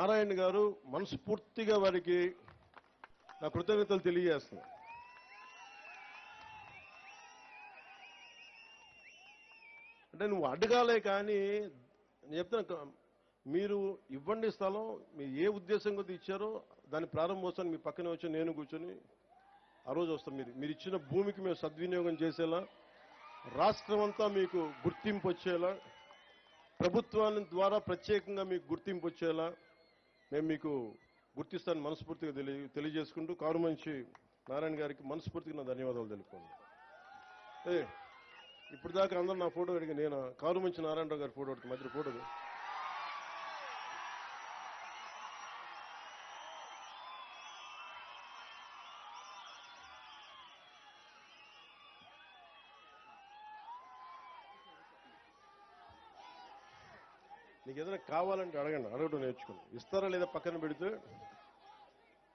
నారాయణ గారు మనస్ఫూర్తిగా వారికి నా కృతజ్ఞతలు తెలియజేస్తున్నా అంటే నువ్వు అడగాలే కానీ నేను చెప్తున్నా మీరు ఇవ్వండి స్థలం మీరు ఏ ఉద్దేశం కొద్ది ఇచ్చారో దాని ప్రారంభోత్సవాన్ని మీ పక్కనే వచ్చి నేను కూర్చొని ఆ రోజు వస్తాం. మీరు మీరు ఇచ్చిన భూమికి మేము సద్వినియోగం చేసేలా రాష్ట్రం అంతా మీకు గుర్తింపు వచ్చేలా ప్రభుత్వాన్ని ద్వారా ప్రత్యేకంగా మీకు గుర్తింపు వచ్చేలా మేము మీకు గుర్తిస్తాను మనస్ఫూర్తిగా తెలియ తెలియజేసుకుంటూ కారుమంచి నారాయణ గారికి మనస్ఫూర్తిగా నా ధన్యవాదాలు తెలుపుకోండి ఇప్పుడు దాకా అందరూ నా ఫోటో అడిగి నేను? కారుమంచి నారాయణరావు గారి ఫోటో అడిగి మధ్య ఫోటో నీకు ఏదైనా కావాలంటే అడగండి. అడగడం నేర్చుకుని ఇస్తారా లేదా పక్కన పెడితే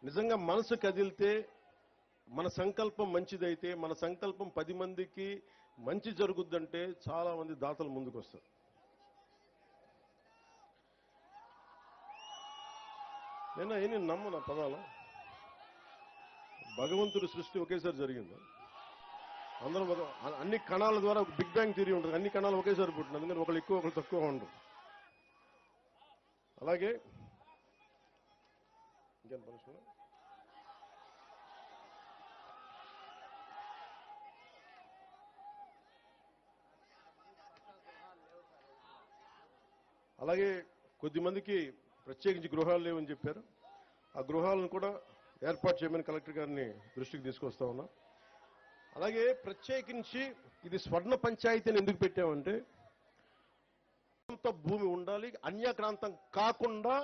నిజంగా మనసు కదిలితే మన సంకల్పం మంచిదైతే మన సంకల్పం పది మందికి మంచి జరుగుద్దంటే చాలా మంది దాతలు ముందుకు వస్తారు నేను ఏమి నమ్ము నా పదాలు? భగవంతుడి సృష్టి ఒకేసారి జరిగింది? అందరూ అన్ని కణాల ద్వారా బిగ్ బ్యాంగ్ థియరీ ఉంటుంది. అన్ని కణాలు ఒకేసారి పుట్టింది అందుకని ఒకళ్ళు ఎక్కువ ఒకళ్ళు తక్కువ ఉండరు. అలాగే ఇంకేం పనిష్మెంట్? అలాగే కొద్దిమందికి ప్రత్యేకించి గృహాలు లేవని చెప్పారు. ఆ గృహాలను కూడా ఏర్పాటు చేయమని కలెక్టర్ గారిని దృష్టికి తీసుకొస్తా ఉన్నా. అలాగే ప్రత్యేకించి ఇది స్వర్ణ పంచాయతీని ఎందుకు పెట్టామంటే ప్రాంత భూమి ఉండాలి అన్యక్రాంతం కాకుండా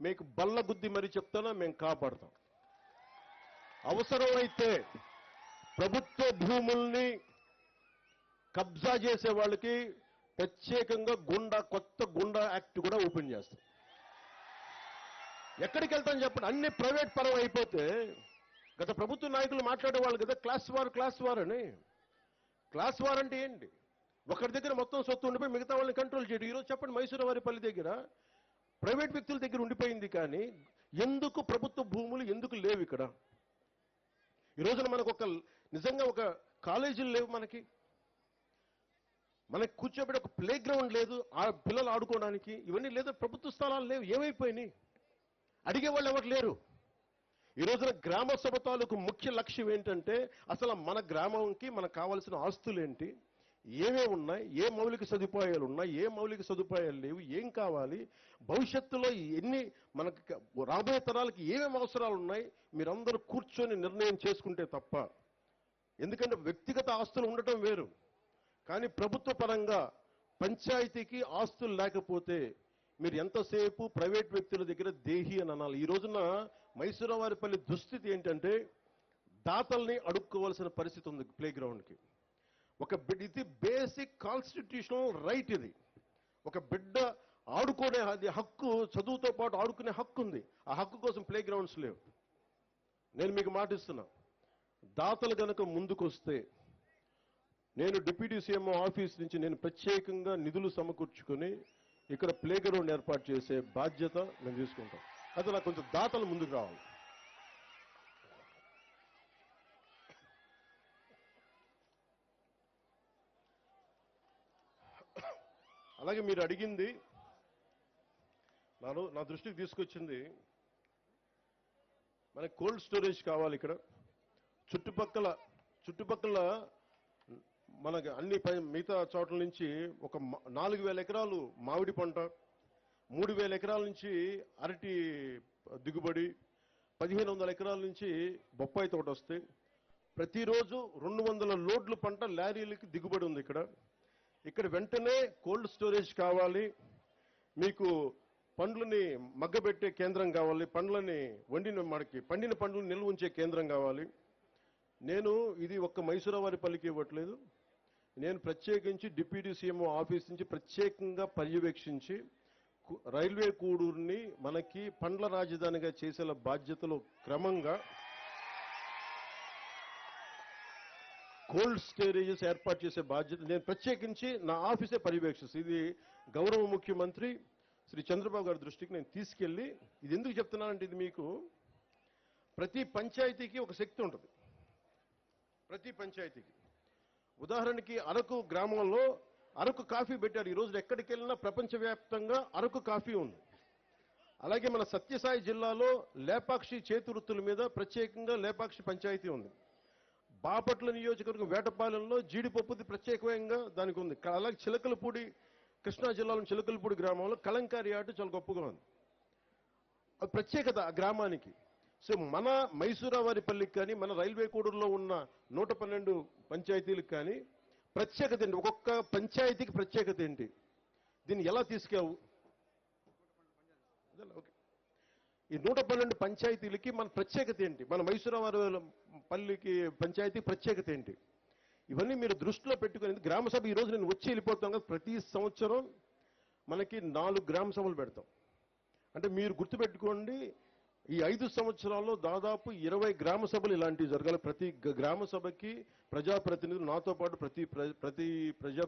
మీకు బల్ల మరీ మరి చెప్తానా మేము కాపాడతాం. అవసరమైతే ప్రభుత్వ భూముల్ని కబ్జా చేసే వాళ్ళకి ప్రత్యేకంగా గుండా కొత్త గుండా యాక్ట్ కూడా ఓపెన్ చేస్తాం. ఎక్కడికి వెళ్తాం చెప్పండి అన్ని ప్రైవేట్ పరం అయిపోతే గత ప్రభుత్వ నాయకులు మాట్లాడేవాళ్ళు కదా క్లాస్ వార్ క్లాస్ వార్ అని. క్లాస్ వార్ అంటే ఏంటి? ఒకరి దగ్గర మొత్తం సొత్తు ఉండిపోయి మిగతా వాళ్ళని కంట్రోల్ చేయడం. ఈరోజు చెప్పండి వారి వారిపల్లి దగ్గర ప్రైవేట్ వ్యక్తుల దగ్గర ఉండిపోయింది కానీ ఎందుకు ప్రభుత్వ భూములు ఎందుకు లేవు ఇక్కడ? ఈ రోజున మనకు ఒక నిజంగా ఒక కాలేజీలు లేవు మనకి. మనకి కూర్చోబెట్టి ఒక ప్లే గ్రౌండ్ లేదు ఆ పిల్లలు ఆడుకోవడానికి. ఇవన్నీ లేదా ప్రభుత్వ స్థలాలు లేవు ఏమైపోయినాయి? అడిగే వాళ్ళు ఎవరు లేరు? ఈ రోజున గ్రామ సభ తాలూకు ముఖ్య లక్ష్యం ఏంటంటే అసలు మన గ్రామంకి మనకు కావాల్సిన ఆస్తులు ఏంటి? ఏమేమి ఉన్నాయి ఏ మౌలిక సదుపాయాలు ఉన్నాయి ఏ మౌలిక సదుపాయాలు లేవు ఏం కావాలి భవిష్యత్తులో ఎన్ని మనకి రాబోయే తరాలకి ఏమేమి అవసరాలు ఉన్నాయి మీరందరూ కూర్చొని నిర్ణయం చేసుకుంటే తప్ప. ఎందుకంటే వ్యక్తిగత ఆస్తులు ఉండటం వేరు. కానీ ప్రభుత్వ పరంగా పంచాయతీకి ఆస్తులు లేకపోతే మీరు ఎంతసేపు ప్రైవేట్ వ్యక్తుల దగ్గర దేహి అని అనాలి. ఈ రోజున మైసూరవారిపల్లి దుస్థితి ఏంటంటే దాతల్ని అడుక్కోవాల్సిన పరిస్థితి ఉంది ప్లే గ్రౌండ్కి ఒక బిడ్డ ఇది బేసిక్ కాన్స్టిట్యూషనల్ రైట్ ఇది. ఒక బిడ్డ ఆడుకునే అది హక్కు చదువుతో పాటు ఆడుకునే హక్కు ఉంది. ఆ హక్కు కోసం ప్లే గ్రౌండ్స్ లేవు. నేను మీకు మాటిస్తున్నా దాతలు కనుక ముందుకొస్తే నేను డిప్యూటీ సీఎం ఆఫీస్ నుంచి నేను ప్రత్యేకంగా నిధులు సమకూర్చుకొని ఇక్కడ ప్లే గ్రౌండ్ ఏర్పాటు చేసే బాధ్యత మేము తీసుకుంటాం అయితే నాకు కొంచెం దాతలు ముందుకు రావాలి. అలాగే మీరు అడిగింది నాను నా దృష్టికి తీసుకొచ్చింది మనకి కోల్డ్ స్టోరేజ్ కావాలి ఇక్కడ. చుట్టుపక్కల చుట్టుపక్కల మనకి అన్ని పై- మిగతా చోట్ల నుంచి ఒక నాలుగు వేల ఎకరాలు మామిడి పంట మూడు వేల ఎకరాల నుంచి అరటి దిగుబడి పదిహేను వందల ఎకరాల నుంచి బొప్పాయి తోట వస్తాయి. ప్రతిరోజు రెండు వందల లోడ్లు పంట లారీలకి దిగుబడి ఉంది ఇక్కడ. ఇక్కడ వెంటనే కోల్డ్ స్టోరేజ్ కావాలి మీకు పండ్లని మగ్గబెట్టే కేంద్రం కావాలి పండ్లని వండిన మనకి పండిన పండ్లను నిల్వ ఉంచే కేంద్రం కావాలి. నేను ఇది ఒక్క మైసూరవారిపల్లికి ఇవ్వట్లేదు. నేను ప్రత్యేకించి డిప్యూటీ సీఎంఓ ఆఫీస్ నుంచి ప్రత్యేకంగా పర్యవేక్షించి రైల్వే కూడూరుని మనకి పండ్ల రాజధానిగా చేసేలా బాధ్యతలో క్రమంగా కోల్డ్ స్టోరేజెస్ ఏర్పాటు చేసే బాధ్యత నేను ప్రత్యేకించి నా ఆఫీసే పర్యవేక్షిస్తాను ఇది గౌరవ ముఖ్యమంత్రి శ్రీ చంద్రబాబు గారి దృష్టికి నేను తీసుకెళ్ళి ఇది ఎందుకు చెప్తున్నానంటే ఇది మీకు ప్రతి పంచాయతీకి ఒక శక్తి ఉంటుంది. ప్రతి పంచాయతీకి. ఉదాహరణకి అరకు గ్రామంలో అరకు కాఫీ పెట్టారు. ఈ రోజు ఎక్కడికి వెళ్ళినా ప్రపంచవ్యాప్తంగా అరకు కాఫీ ఉంది. అలాగే మన సత్యసాయి జిల్లాలో లేపాక్షి చేతి వృత్తుల మీద ప్రత్యేకంగా లేపాక్షి పంచాయతీ ఉంది. బాపట్ల నియోజకవర్గం వేటపాలెంలో జీడిపప్పుది ప్రత్యేకంగా దానికి ఉంది. అలాగే చిలకలపూడి కృష్ణా జిల్లాలో చిలకలపూడి గ్రామంలో కలంకారి ఆట చాలా గొప్పగా ఉంది. అది ప్రత్యేకత ఆ గ్రామానికి. సో మన మైసూరావారిపల్లికి కానీ మన రైల్వే కూడూరులో ఉన్న నూట పన్నెండు పంచాయతీలకు కానీ ప్రత్యేకత ఏంటి? ఒక్కొక్క పంచాయతీకి ప్రత్యేకత ఏంటి? దీన్ని ఎలా తీసుకెవు? ఓకే ఈ నూట పన్నెండు పంచాయతీలకి మన ప్రత్యేకత ఏంటి? మన మైసూరావారి పల్లికి పంచాయతీ ప్రత్యేకత ఏంటి? ఇవన్నీ మీరు దృష్టిలో పెట్టుకునేది గ్రామ సభ ఈ రోజు నేను వచ్చి వెళ్ళిపోతాం కదా ప్రతి సంవత్సరం మనకి నాలుగు గ్రామ సభలు పెడతాం. అంటే మీరు గుర్తుపెట్టుకోండి ఈ ఐదు సంవత్సరాల్లో దాదాపు ఇరవై గ్రామ సభలు ఇలాంటివి జరగాలి. ప్రతి గ్రామ సభకి ప్రజాప్రతినిధులు నాతో పాటు ప్రతి ప్ర- ప్రతి ప్రజా